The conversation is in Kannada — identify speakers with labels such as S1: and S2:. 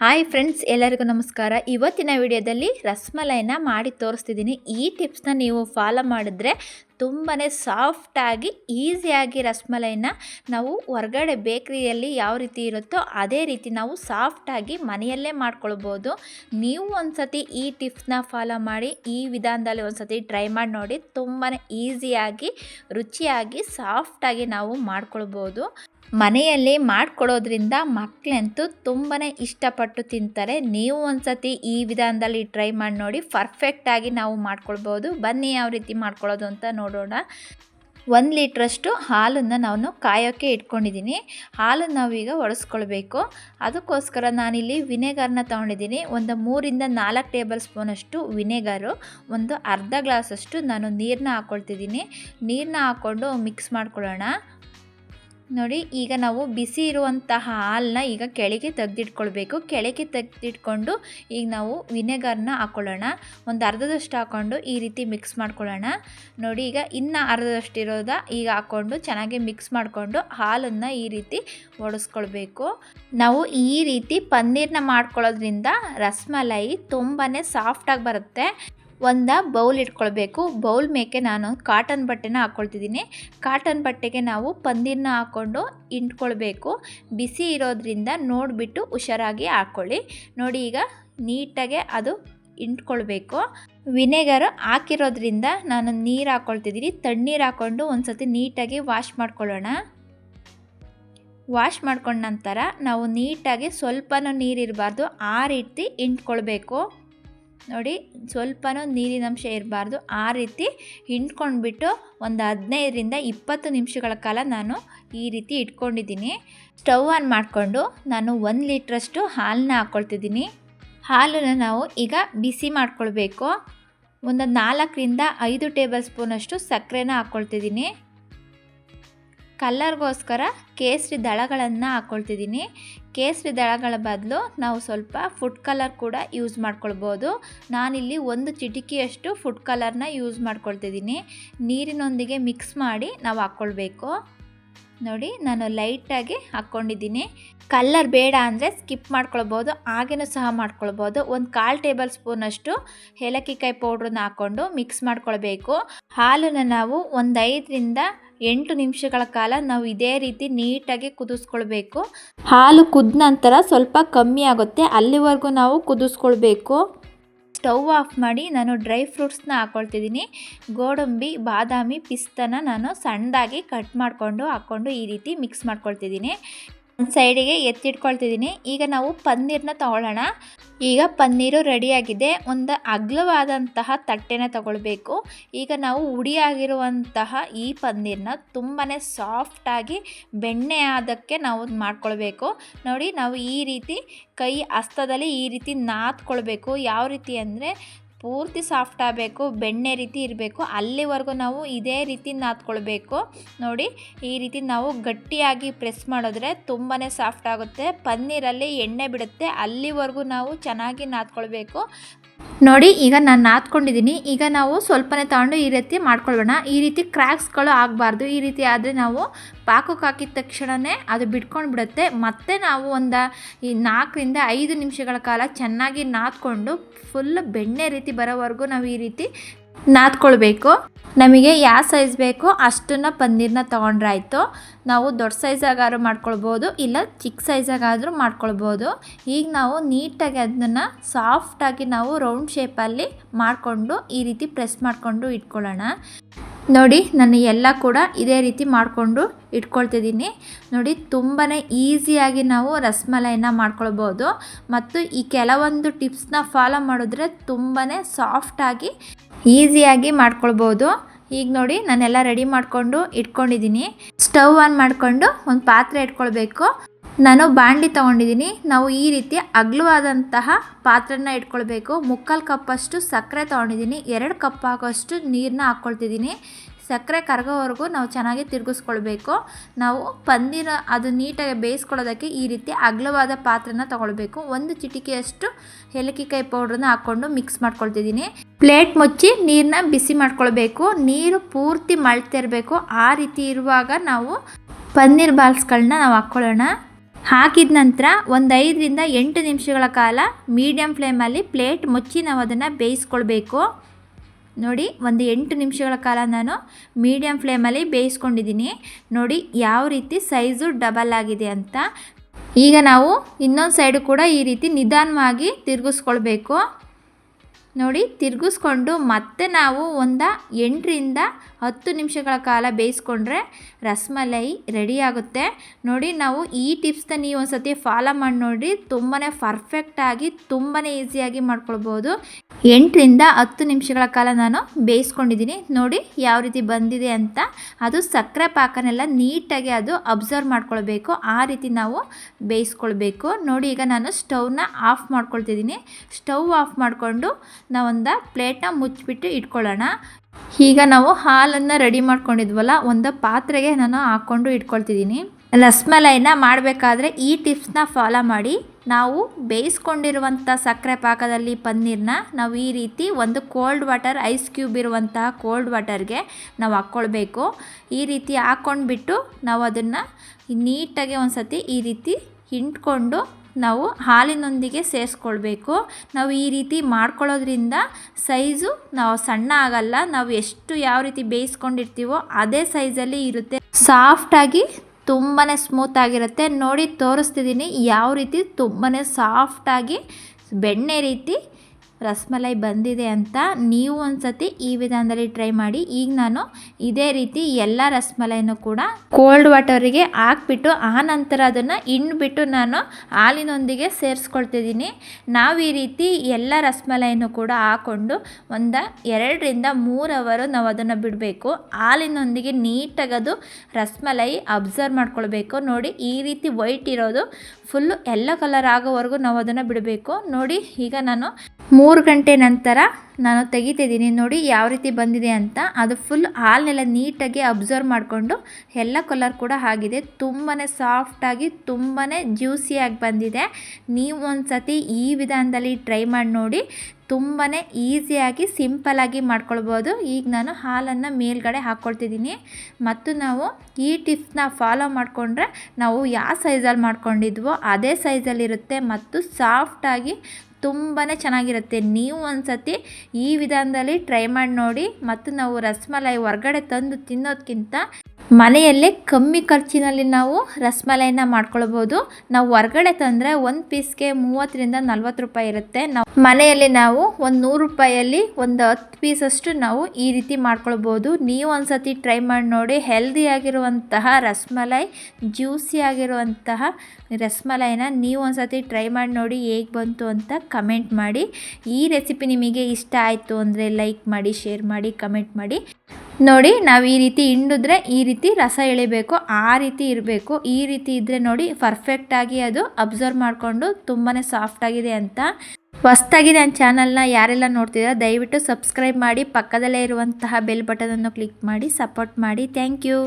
S1: ಹಾಯ್ ಫ್ರೆಂಡ್ಸ್, ಎಲ್ಲರಿಗೂ ನಮಸ್ಕಾರ. ಇವತ್ತಿನ ವಿಡಿಯೋದಲ್ಲಿ ರಸ್ಮಲೈನ ಮಾಡಿ ತೋರಿಸ್ತಿದ್ದೀನಿ. ಈ ಟಿಪ್ಸ್ನ ನೀವು ಫಾಲೋ ಮಾಡಿದ್ರೆ ತುಂಬಾ ಸಾಫ್ಟಾಗಿ ಈಸಿಯಾಗಿ ರಸ್ಮಲೈನ ನಾವು ಹೊರಗಡೆ ಬೇಕ್ರಿಯಲ್ಲಿ ಯಾವ ರೀತಿ ಇರುತ್ತೋ ಅದೇ ರೀತಿ ನಾವು ಸಾಫ್ಟಾಗಿ ಮನೆಯಲ್ಲೇ ಮಾಡ್ಕೊಳ್ಬೋದು. ನೀವು ಒಂದ್ಸತಿ ಈ ಟಿಪ್ಸ್ನ ಫಾಲೋ ಮಾಡಿ, ಈ ವಿಧಾನದಲ್ಲಿ ಒಂದ್ಸತಿ ಟ್ರೈ ಮಾಡಿ ನೋಡಿ ತುಂಬಾ ಈಸಿಯಾಗಿ ರುಚಿಯಾಗಿ ಸಾಫ್ಟಾಗಿ ನಾವು ಮಾಡ್ಕೊಳ್ಬೋದು. ಮನೆಯಲ್ಲಿ ಮಾಡಿಕೊಡೋದ್ರಿಂದ ಮಕ್ಕಳಂತೂ ತುಂಬಾ ಇಷ್ಟಪಟ್ಟು ತಿಂತಾರೆ. ನೀವು ಒಂದ್ಸತಿ ಈ ವಿಧಾನದಲ್ಲಿ ಟ್ರೈ ಮಾಡಿ ನೋಡಿ. ಪರ್ಫೆಕ್ಟಾಗಿ ನಾವು ಮಾಡ್ಕೊಳ್ಬೋದು. ಬನ್ನಿ ಯಾವ ರೀತಿ ಮಾಡ್ಕೊಳ್ಳೋದು ಅಂತ ನೋಡೋಣ. ಒಂದು ಲೀಟ್ರಷ್ಟು ಹಾಲನ್ನು ನಾನು ಕಾಯೋಕ್ಕೆ ಇಟ್ಕೊಂಡಿದ್ದೀನಿ. ಹಾಲನ್ನು ನಾವೀಗ ಒಡಿಸ್ಕೊಳ್ಬೇಕು. ಅದಕ್ಕೋಸ್ಕರ ನಾನಿಲ್ಲಿ ವಿನೆಗರ್ನ ತೊಗೊಂಡಿದ್ದೀನಿ. ಒಂದು ಮೂರಿಂದ ನಾಲ್ಕು ಟೇಬಲ್ ಸ್ಪೂನಷ್ಟು ವಿನೆಗರು. ಒಂದು ಅರ್ಧ ಗ್ಲಾಸಷ್ಟು ನಾನು ನೀರನ್ನ ಹಾಕ್ಕೊಳ್ತಿದ್ದೀನಿ ನೀರನ್ನ ಹಾಕ್ಕೊಂಡು ಮಿಕ್ಸ್ ಮಾಡ್ಕೊಳ್ಳೋಣ. ನೋಡಿ, ಈಗ ನಾವು ಬಿಸಿ ಇರುವಂತಹ ಹಾಲನ್ನ ಈಗ ಕೆಳಗೆ ತೆಗೆದಿಟ್ಕೊಳ್ಬೇಕು. ಕೆಳಗೆ ತೆಗೆದಿಟ್ಕೊಂಡು ಈಗ ನಾವು ವಿನೆಗರ್ನ ಹಾಕ್ಕೊಳ್ಳೋಣ ಒಂದು ಅರ್ಧದಷ್ಟು ಹಾಕ್ಕೊಂಡು ಈ ರೀತಿ ಮಿಕ್ಸ್ ಮಾಡ್ಕೊಳ್ಳೋಣ. ನೋಡಿ, ಈಗ ಇನ್ನು ಅರ್ಧದಷ್ಟು ಇರೋದ ಈಗ ಹಾಕ್ಕೊಂಡು ಚೆನ್ನಾಗಿ ಮಿಕ್ಸ್ ಮಾಡಿಕೊಂಡು ಹಾಲನ್ನು ಈ ರೀತಿ ಒಡಿಸ್ಕೊಳ್ಬೇಕು. ನಾವು ಈ ರೀತಿ ಪನ್ನೀರ್ನ ಮಾಡ್ಕೊಳ್ಳೋದ್ರಿಂದ ರಸ್ಮಲೈ ತುಂಬಾ ಸಾಫ್ಟಾಗಿ ಬರುತ್ತೆ. ಒಂದು ಬೌಲ್ ಇಟ್ಕೊಳ್ಬೇಕು. ಬೌಲ್ ಮೇಕೆ ನಾನು ಕಾಟನ್ ಬಟ್ಟೆನ ಹಾಕ್ಕೊಳ್ತಿದ್ದೀನಿ ಕಾಟನ್ ಬಟ್ಟೆಗೆ ನಾವು ಪಂದೀರನ್ನ ಹಾಕ್ಕೊಂಡು ಇಂಟ್ಕೊಳ್ಬೇಕು ಬಿಸಿ ಇರೋದ್ರಿಂದ ನೋಡಿಬಿಟ್ಟು ಹುಷಾರಾಗಿ ಹಾಕ್ಕೊಳ್ಳಿ ನೋಡಿ ಈಗ ನೀಟಾಗೆ ಅದು ಇಂಟ್ಕೊಳ್ಬೇಕು ವಿನೆಗರ್ ಹಾಕಿರೋದ್ರಿಂದ ನಾನು ನೀರು ಹಾಕ್ಕೊಳ್ತಿದ್ದೀನಿ ತಣ್ಣೀರು ಹಾಕ್ಕೊಂಡು ಒಂದು ಸತಿ ನೀಟಾಗಿ ವಾಶ್ ಮಾಡ್ಕೊಳ್ಳೋಣ. ವಾಶ್ ಮಾಡ್ಕೊಂಡ ನಂತರ ನಾವು ನೀಟಾಗಿ ಸ್ವಲ್ಪನೂ ನೀರಿರಬಾರ್ದು ಆ ರೀತಿ ಇಂಟ್ಕೊಳ್ಬೇಕು ನೋಡಿ, ಸ್ವಲ್ಪನೂ ನೀರಿನಂಶ ಇರಬಾರ್ದು. ಆ ರೀತಿ ಹಿಂಡ್ಕೊಂಡ್ಬಿಟ್ಟು ಒಂದು ಹದಿನೈದರಿಂದ ಇಪ್ಪತ್ತು ನಿಮಿಷಗಳ ಕಾಲ ನಾನು ಈ ರೀತಿ ಇಟ್ಕೊಂಡಿದ್ದೀನಿ. ಸ್ಟವ್ ಆನ್ ಮಾಡಿಕೊಂಡು ನಾನು ಒಂದು ಲೀಟ್ರಷ್ಟು ಹಾಲನ್ನ ಹಾಕ್ಕೊಳ್ತಿದ್ದೀನಿ ಹಾಲನ್ನು ನಾವು ಈಗ ಬಿಸಿ ಮಾಡ್ಕೊಳ್ಬೇಕು. ಒಂದು ನಾಲ್ಕರಿಂದ ಐದು ಟೇಬಲ್ ಸ್ಪೂನಷ್ಟು ಸಕ್ಕರೆನ ಹಾಕ್ಕೊಳ್ತಿದ್ದೀನಿ ಕಲ್ಲರ್ಗೋಸ್ಕರ ಕೇಸರಿ ದಳಗಳನ್ನು ಹಾಕ್ಕೊಳ್ತಿದ್ದೀನಿ ಕೇಸರಿ ದಳಗಳ ಬದಲು ನಾವು ಸ್ವಲ್ಪ ಫುಡ್ ಕಲರ್ ಕೂಡ ಯೂಸ್ ಮಾಡ್ಕೊಳ್ಬೋದು. ನಾನಿಲ್ಲಿ ಒಂದು ಚಿಟಿಕಿಯಷ್ಟು ಫುಡ್ ಕಲರ್ನ ಯೂಸ್ ಮಾಡ್ಕೊಳ್ತಿದ್ದೀನಿ. ನೀರಿನೊಂದಿಗೆ ಮಿಕ್ಸ್ ಮಾಡಿ ನಾವು ಹಾಕ್ಕೊಳ್ಬೇಕು ನೋಡಿ, ನಾನು ಲೈಟಾಗಿ ಹಾಕ್ಕೊಂಡಿದ್ದೀನಿ ಕಲ್ಲರ್ ಬೇಡ ಅಂದರೆ ಸ್ಕಿಪ್ ಮಾಡ್ಕೊಳ್ಬೋದು, ಹಾಗೇನೂ ಸಹ ಮಾಡ್ಕೊಳ್ಬೋದು. ಒಂದು ಕಾಲು ಟೇಬಲ್ ಸ್ಪೂನಷ್ಟು ಏಲಕ್ಕಿಕಾಯಿ ಪೌಡ್ರನ್ನ ಹಾಕ್ಕೊಂಡು ಮಿಕ್ಸ್ ಮಾಡ್ಕೊಳ್ಬೇಕು. ಹಾಲನ್ನು ನಾವು ಒಂದು ಐದರಿಂದ ಎಂಟು ನಿಮಿಷಗಳ ಕಾಲ ನಾವು ಇದೇ ರೀತಿ ನೀಟಾಗಿ ಕುದಿಸ್ಕೊಳ್ಬೇಕು. ಹಾಲು ಕುದ್ದ ನಂತರ ಸ್ವಲ್ಪ ಕಮ್ಮಿ ಆಗುತ್ತೆ ಅಲ್ಲಿವರೆಗೂ ನಾವು ಕುದಿಸ್ಕೊಳ್ಬೇಕು. ಸ್ಟವ್ ಆಫ್ ಮಾಡಿ ನಾನು ಡ್ರೈ ಫ್ರೂಟ್ಸ್ನ ಹಾಕ್ಕೊಳ್ತಿದ್ದೀನಿ ಗೋಡಂಬಿ ಬಾದಾಮಿ ಪಿಸ್ತನ ನಾನು ಸಣ್ಣದಾಗಿ ಕಟ್ ಮಾಡಿಕೊಂಡು ಹಾಕ್ಕೊಂಡು ಈ ರೀತಿ ಮಿಕ್ಸ್ ಮಾಡ್ಕೊಳ್ತಿದ್ದೀನಿ. ಒಂದು ಸೈಡಿಗೆ ಎತ್ತಿಟ್ಕೊಳ್ತಿದ್ದೀನಿ. ಈಗ ನಾವು ಪನ್ನೀರನ್ನ ತಗೊಳ್ಳೋಣ. ಈಗ ಪನ್ನೀರು ರೆಡಿಯಾಗಿದೆ. ಒಂದು ಅಗ್ಲವಾದಂತಹ ತಟ್ಟೆನ ತಗೊಳ್ಬೇಕು. ಈಗ ನಾವು ಉಡಿಯಾಗಿರುವಂತಹ ಈ ಪನ್ನೀರನ್ನ ತುಂಬಾ ಸಾಫ್ಟಾಗಿ ಬೆಣ್ಣೆ ಆದಕ್ಕೆ ನಾವು ಮಾಡ್ಕೊಳ್ಬೇಕು. ನೋಡಿ, ನಾವು ಈ ರೀತಿ ಕೈ ಹಸ್ತದಲ್ಲಿ ಈ ರೀತಿ ನಾದ್ಕೊಳ್ಬೇಕು. ಯಾವ ರೀತಿ ಅಂದರೆ ಪೂರ್ತಿ ಸಾಫ್ಟ್ ಆಗಬೇಕು, ಬೆಣ್ಣೆ ರೀತಿ ಇರಬೇಕು. ಅಲ್ಲಿವರೆಗೂ ನಾವು ಇದೇ ರೀತಿ ನಾದ್ಕೊಳ್ಬೇಕು. ನೋಡಿ, ಈ ರೀತಿ ನಾವು ಗಟ್ಟಿಯಾಗಿ ಪ್ರೆಸ್ ಮಾಡಿದ್ರೆ ತುಂಬಾ ಸಾಫ್ಟ್ ಆಗುತ್ತೆ. ಪನ್ನೀರಲ್ಲಿ ಎಣ್ಣೆ ಬಿಡುತ್ತೆ. ಅಲ್ಲಿವರೆಗೂ ನಾವು ಚೆನ್ನಾಗಿ ನಾದ್ಕೊಳ್ಬೇಕು. ನೋಡಿ, ಈಗ ನಾನು ನಾದ್ಕೊಂಡಿದ್ದೀನಿ ಈಗ ನಾವು ಸ್ವಲ್ಪನೇ ತಗೊಂಡು ಈ ರೀತಿ ಮಾಡ್ಕೊಳ್ಬೋಣ ಈ ರೀತಿ ಕ್ರ್ಯಾಕ್ಸ್ಗಳು ಆಗಬಾರ್ದು. ಈ ರೀತಿ ಆದರೆ ನಾವು ಪಾಕಕ್ಕೆ ಹಾಕಿದ ತಕ್ಷಣವೇ ಅದು ಬಿಟ್ಕೊಂಡು ಬಿಡುತ್ತೆ ಮತ್ತೆ ನಾವು ಒಂದು ಈ ನಾಲ್ಕರಿಂದ ಐದು ನಿಮಿಷಗಳ ಕಾಲ ಚೆನ್ನಾಗಿ ನಾದ್ಕೊಂಡು ಫುಲ್ ಬೆಣ್ಣೆ ರೀತಿ ಬರೋವರೆಗೂ ನಾವು ಈ ರೀತಿ ನಾದ್ಕೊಳ್ಬೇಕು. ನಮಗೆ ಯಾವ ಸೈಜ್ ಬೇಕೋ ಅಷ್ಟನ್ನು ಪನ್ನೀರನ್ನ ತೊಗೊಂಡ್ರಾಯ್ತು. ನಾವು ದೊಡ್ಡ ಸೈಜಾಗಾದ್ರೂ ಮಾಡ್ಕೊಳ್ಬೋದು, ಇಲ್ಲ ಚಿಕ್ಕ ಸೈಜಾಗಾದರೂ ಮಾಡ್ಕೊಳ್ಬೋದು. ಈಗ ನಾವು ನೀಟಾಗಿ ಅದನ್ನು ಸಾಫ್ಟಾಗಿ ನಾವು ರೌಂಡ್ ಶೇಪಲ್ಲಿ ಮಾಡಿಕೊಂಡು ಈ ರೀತಿ ಪ್ರೆಸ್ ಮಾಡಿಕೊಂಡು ಇಟ್ಕೊಳ್ಳೋಣ. ನೋಡಿ ನಾನು ಎಲ್ಲ ಕೂಡ ಇದೇ ರೀತಿ ಮಾಡಿಕೊಂಡು ಇಟ್ಕೊಳ್ತಿದ್ದೀನಿ. ನೋಡಿ ತುಂಬಾ ಈಸಿಯಾಗಿ ನಾವು ರಸಮಲೈನ ಮಾಡ್ಕೊಳ್ಬೋದು. ಮತ್ತು ಈ ಕೆಲವೊಂದು ಟಿಪ್ಸ್ನ ಫಾಲೋ ಮಾಡಿದ್ರೆ ತುಂಬಾ ಸಾಫ್ಟಾಗಿ ಈಸಿಯಾಗಿ ಮಾಡ್ಕೊಳ್ಬೋದು. ಈಗ ನೋಡಿ, ನಾನೆಲ್ಲ ರೆಡಿ ಮಾಡಿಕೊಂಡು ಇಟ್ಕೊಂಡಿದ್ದೀನಿ. ಸ್ಟವ್ ಆನ್ ಮಾಡಿಕೊಂಡು ಒಂದು ಪಾತ್ರೆ ಇಟ್ಕೊಳ್ಬೇಕು. ನಾನು ಬಾಂಡಿ ತೊಗೊಂಡಿದ್ದೀನಿ. ನಾವು ಈ ರೀತಿ ಅಗ್ಲವಾದಂತಹ ಪಾತ್ರೆನ ಇಟ್ಕೊಳ್ಬೇಕು. ಮುಕ್ಕಾಲು ಕಪ್ಪಷ್ಟು ಸಕ್ಕರೆ ತೊಗೊಂಡಿದ್ದೀನಿ. ಎರಡು ಕಪ್ ಆಗೋಷ್ಟು ನೀರನ್ನ ಹಾಕ್ಕೊಳ್ತಿದ್ದೀನಿ. ಸಕ್ಕರೆ ಕರಗೋವರೆಗೂ ನಾವು ಚೆನ್ನಾಗಿ ತಿರುಗಿಸ್ಕೊಳ್ಬೇಕು. ನಾವು ಪನ್ನೀರ್ ಅದು ನೀಟಾಗಿ ಬೇಯಿಸ್ಕೊಳ್ಳೋದಕ್ಕೆ ಈ ರೀತಿ ಅಗಲವಾದ ಪಾತ್ರೆನ ತೊಗೊಳ್ಬೇಕು. ಒಂದು ಚಿಟಿಕೆಯಷ್ಟು ಏಲಕ್ಕಿಕಾಯಿ ಪೌಡ್ರನ್ನ ಹಾಕ್ಕೊಂಡು ಮಿಕ್ಸ್ ಮಾಡ್ಕೊಳ್ತಿದ್ದೀನಿ. ಪ್ಲೇಟ್ ಮುಚ್ಚಿ ನೀರನ್ನ ಬಿಸಿ ಮಾಡ್ಕೊಳ್ಬೇಕು. ನೀರು ಪೂರ್ತಿ ಮಳ್ತಿರಬೇಕು ಆ ರೀತಿ ಇರುವಾಗ ನಾವು ಪನ್ನೀರ್ ಬಾಲ್ಸ್ಗಳನ್ನ ನಾವು ಹಾಕ್ಕೊಳ್ಳೋಣ. ಹಾಕಿದ ನಂತರ ಒಂದು ಐದರಿಂದ ಎಂಟು ನಿಮಿಷಗಳ ಕಾಲ ಮೀಡಿಯಮ್ ಫ್ಲೇಮಲ್ಲಿ ಪ್ಲೇಟ್ ಮುಚ್ಚಿ ನಾವು ಅದನ್ನು ಬೇಯಿಸ್ಕೊಳ್ಬೇಕು. ನೋಡಿ, ಒಂದು ಎಂಟು ನಿಮಿಷಗಳ ಕಾಲ ನಾನು ಮೀಡಿಯಮ್ ಫ್ಲೇಮಲ್ಲಿ ಬೇಯಿಸ್ಕೊಂಡಿದ್ದೀನಿ. ನೋಡಿ, ಯಾವ ರೀತಿ ಸೈಜು ಡಬಲ್ ಆಗಿದೆ ಅಂತ. ಈಗ ನಾವು ಇನ್ನೊಂದು ಸೈಡು ಕೂಡ ಈ ರೀತಿ ನಿಧಾನವಾಗಿ ತಿರುಗಿಸ್ಕೊಳ್ಬೇಕು. ನೋಡಿ, ತಿರುಗಿಸ್ಕೊಂಡು ಮತ್ತೆ ನಾವು ಒಂದು ಎಂಟರಿಂದ ಹತ್ತು ನಿಮಿಷಗಳ ಕಾಲ ಬೇಯಿಸ್ಕೊಂಡ್ರೆ ರಸಮಲೈ ರೆಡಿ ಆಗುತ್ತೆ. ನೋಡಿ ನಾವು ಈ ಟಿಪ್ಸ್ನ ನೀವು ಒಂದು ಸತಿ ಫಾಲೋ ಮಾಡಿ ನೋಡಿ ತುಂಬಾ ಪರ್ಫೆಕ್ಟಾಗಿ ತುಂಬಾ ಈಸಿಯಾಗಿ ಮಾಡ್ಕೊಳ್ಬೋದು. ಎಂಟರಿಂದ ಹತ್ತು ನಿಮಿಷಗಳ ಕಾಲ ನಾನು ಬೇಯಿಸ್ಕೊಂಡಿದ್ದೀನಿ. ನೋಡಿ ಯಾವ ರೀತಿ ಬಂದಿದೆ ಅಂತ. ಅದು ಸಕ್ಕರೆ ಪಾಕನೆಲ್ಲ ನೀಟಾಗಿ ಅದು ಅಬ್ಸರ್ವ್ ಮಾಡ್ಕೊಳ್ಬೇಕು. ಆ ರೀತಿ ನಾವು ಬೇಯಿಸ್ಕೊಳ್ಬೇಕು. ನೋಡಿ ಈಗ ನಾನು ಸ್ಟವ್ನ ಆಫ್ ಮಾಡ್ಕೊಳ್ತಿದ್ದೀನಿ. ಸ್ಟವ್ ಆಫ್ ಮಾಡಿಕೊಂಡು ನಾವೊಂದು ಪ್ಲೇಟ್ನ ಮುಚ್ಚಿಬಿಟ್ಟು ಇಟ್ಕೊಳ್ಳೋಣ. ಈಗ ನಾವು ಹಾಲನ್ನು ರೆಡಿ ಮಾಡ್ಕೊಂಡಿದ್ವಲ್ಲ, ಒಂದು ಪಾತ್ರೆಗೆ ನಾನು ಹಾಕ್ಕೊಂಡು ಇಟ್ಕೊಳ್ತಿದ್ದೀನಿ. ರಸ್ಮಲೈನ ಮಾಡಬೇಕಾದ್ರೆ ಈ ಟಿಪ್ಸ್ನ ಫಾಲೋ ಮಾಡಿ. ನಾವು ಬೇಯಿಸ್ಕೊಂಡಿರುವಂಥ ಸಕ್ಕರೆ ಪಾಕದಲ್ಲಿ ಪನ್ನೀರನ್ನ ನಾವು ಈ ರೀತಿ ಒಂದು ಕೋಲ್ಡ್ ವಾಟರ್ ಐಸ್ ಕ್ಯೂಬ್ ಇರುವಂತಹ ಕೋಲ್ಡ್ ವಾಟರ್ಗೆ ನಾವು ಹಾಕ್ಕೊಳ್ಬೇಕು. ಈ ರೀತಿ ಹಾಕ್ಕೊಂಡ್ಬಿಟ್ಟು ನಾವು ಅದನ್ನು ನೀಟಾಗಿ ಒಂದು ಸತಿ ಈ ರೀತಿ ಹಿಂಡ್ಕೊಂಡು ನಾವು ಹಾಲಿನೊಂದಿಗೆ ಸೇರಿಸ್ಕೊಳ್ಬೇಕು. ನಾವು ಈ ರೀತಿ ಮಾಡ್ಕೊಳ್ಳೋದ್ರಿಂದ ಸೈಜು ನಾವು ಸಣ್ಣ ಆಗಲ್ಲ, ನಾವು ಎಷ್ಟು ಯಾವ ರೀತಿ ಬೇಯಿಸ್ಕೊಂಡಿರ್ತೀವೋ ಅದೇ ಸೈಜಲ್ಲಿ ಇರುತ್ತೆ. ಸಾಫ್ಟಾಗಿ ತುಂಬಾ ಸ್ಮೂತ್ ಆಗಿರುತ್ತೆ. ನೋಡಿ ತೋರಿಸ್ತಿದ್ದೀನಿ ಯಾವ ರೀತಿ ತುಂಬಾ ಸಾಫ್ಟಾಗಿ ಬೆಣ್ಣೆ ರೀತಿ ರಸಮಲೈ ಬಂದಿದೆ ಅಂತ ನೀವು ಒಂದು ಸತಿ ಈ ವಿಧಾನದಲ್ಲಿ ಟ್ರೈ ಮಾಡಿ. ಈಗ ನಾನು ಇದೇ ರೀತಿ ಎಲ್ಲ ರಸ್ಮಲೈನೂ ಕೂಡ ಕೋಲ್ಡ್ ವಾಟರಿಗೆ ಹಾಕ್ಬಿಟ್ಟು, ಆ ನಂತರ ಅದನ್ನು ಇಣ್ಬಿಟ್ಟು ನಾನು ಹಾಲಿನೊಂದಿಗೆ ಸೇರಿಸ್ಕೊಳ್ತಿದ್ದೀನಿ. ನಾವು ಈ ರೀತಿ ಎಲ್ಲ ರಸ್ಮಲೈನೂ ಕೂಡ ಹಾಕ್ಕೊಂಡು ಒಂದು ಎರಡರಿಂದ ಮೂರು ಅವರು ನಾವು ಅದನ್ನು ಬಿಡಬೇಕು. ಹಾಲಿನೊಂದಿಗೆ ನೀಟಾಗಿ ಅದು ರಸಮಲೈ ಅಬ್ಸರ್ವ್ ಮಾಡ್ಕೊಳ್ಬೇಕು. ನೋಡಿ, ಈ ರೀತಿ ವೈಟ್ ಇರೋದು ಫುಲ್ಲು ಎಲ್ಲ ಕಲರ್ ಆಗೋವರೆಗೂ ನಾವು ಅದನ್ನು ಬಿಡಬೇಕು. ನೋಡಿ, ಈಗ ನಾನು ಮೂರು ಗಂಟೆ ನಂತರ ನಾನು ತೆಗಿತಿದ್ದೀನಿ. ನೋಡಿ ಯಾವ ರೀತಿ ಬಂದಿದೆ ಅಂತ. ಅದು ಫುಲ್ ಹಾಲನ್ನೆಲ್ಲ ನೀಟಾಗಿ ಅಬ್ಸರ್ವ್ ಮಾಡಿಕೊಂಡು ಎಲ್ಲ ಕಲರ್ ಕೂಡ ಆಗಿದೆ. ತುಂಬಾ ಸಾಫ್ಟಾಗಿ ತುಂಬಾ ಜ್ಯೂಸಿಯಾಗಿ ಬಂದಿದೆ. ನೀವು ಒಂದು ಸತಿ ಈ ವಿಧಾನದಲ್ಲಿ ಟ್ರೈ ಮಾಡಿ ನೋಡಿ. ತುಂಬಾ ಈಸಿಯಾಗಿ ಸಿಂಪಲಾಗಿ ಮಾಡ್ಕೊಳ್ಬೋದು. ಈಗ ನಾನು ಹಾಲನ್ನು ಮೇಲ್ಗಡೆ ಹಾಕ್ಕೊಳ್ತಿದ್ದೀನಿ ಮತ್ತು ನಾವು ಈ ಟಿಪ್ಸ್ನ ಫಾಲೋ ಮಾಡಿಕೊಂಡ್ರೆ ನಾವು ಯಾವ ಸೈಜಲ್ಲಿ ಮಾಡ್ಕೊಂಡಿದ್ವೋ ಅದೇ ಸೈಜಲ್ಲಿರುತ್ತೆ ಮತ್ತು ಸಾಫ್ಟಾಗಿ ತುಂಬಾ ಚೆನ್ನಾಗಿರುತ್ತೆ. ನೀವು ಒಂದು ಸತಿ ಈ ವಿಧಾನದಲ್ಲಿ ಟ್ರೈ ಮಾಡಿ ನೋಡಿ, ಮತ್ತು ನಾವು ರಸಮಲೈ ಹೊರ್ಗಡೆ ತಂದು ತಿನ್ನೋದಕ್ಕಿಂತ ಮನೆಯಲ್ಲೇ ಕಮ್ಮಿ ಖರ್ಚಿನಲ್ಲಿ ನಾವು ರಸಮಲೈನ ಮಾಡ್ಕೊಳ್ಬೋದು. ನಾವು ಹೊರ್ಗಡೆ ತಂದರೆ ಒಂದು ಪೀಸ್ಗೆ ಮೂವತ್ತರಿಂದ ನಲ್ವತ್ತು ರೂಪಾಯಿ ಇರುತ್ತೆ. ನಾವು ಮನೆಯಲ್ಲಿ ನಾವು ಒಂದು ನೂರು ರೂಪಾಯಲ್ಲಿ ಒಂದು ಹತ್ತು ಪೀಸಷ್ಟು ನಾವು ಈ ರೀತಿ ಮಾಡ್ಕೊಳ್ಬೋದು. ನೀವು ಒಂದು ಸತಿ ಟ್ರೈ ಮಾಡಿ ನೋಡಿ. ಹೆಲ್ದಿಯಾಗಿರುವಂತಹ ರಸಮಲೈ, ಜ್ಯೂಸಿ ಆಗಿರುವಂತಹ ರಸಮಲೈನ ನೀವು ಒಂದು ಸತಿ ಟ್ರೈ ಮಾಡಿ ನೋಡಿ ಹೇಗೆ ಬಂತು ಅಂತ ಕಮೆಂಟ್ ಮಾಡಿ. ಈ ರೆಸಿಪಿ ನಿಮಗೆ ಇಷ್ಟ ಆಯಿತು ಅಂದರೆ ಲೈಕ್ ಮಾಡಿ, ಶೇರ್ ಮಾಡಿ, ಕಮೆಂಟ್ ಮಾಡಿ. ನೋಡಿ, ನಾವು ಈ ರೀತಿ ಹಿಂಡಿದ್ರೆ ಈ ರೀತಿ ರಸ ಎಳಿಬೇಕು, ಆ ರೀತಿ ಇರಬೇಕು, ಈ ರೀತಿ ಇದ್ದರೆ ನೋಡಿ ಪರ್ಫೆಕ್ಟಾಗಿ ಅದು ಅಬ್ಸರ್ವ್ ಮಾಡಿಕೊಂಡು ತುಂಬಾ ಸಾಫ್ಟಾಗಿದೆ ಅಂತ. ಹೊಸ್ದಾಗಿ ನನ್ನ ಚಾನಲ್ನ ಯಾರೆಲ್ಲ ನೋಡ್ತಿದ್ದೀರಾ ದಯವಿಟ್ಟು ಸಬ್ಸ್ಕ್ರೈಬ್ ಮಾಡಿ, ಪಕ್ಕದಲ್ಲೇ ಇರುವಂತಹ ಬೆಲ್ ಬಟನನ್ನು ಕ್ಲಿಕ್ ಮಾಡಿ ಸಪೋರ್ಟ್ ಮಾಡಿ. Thank you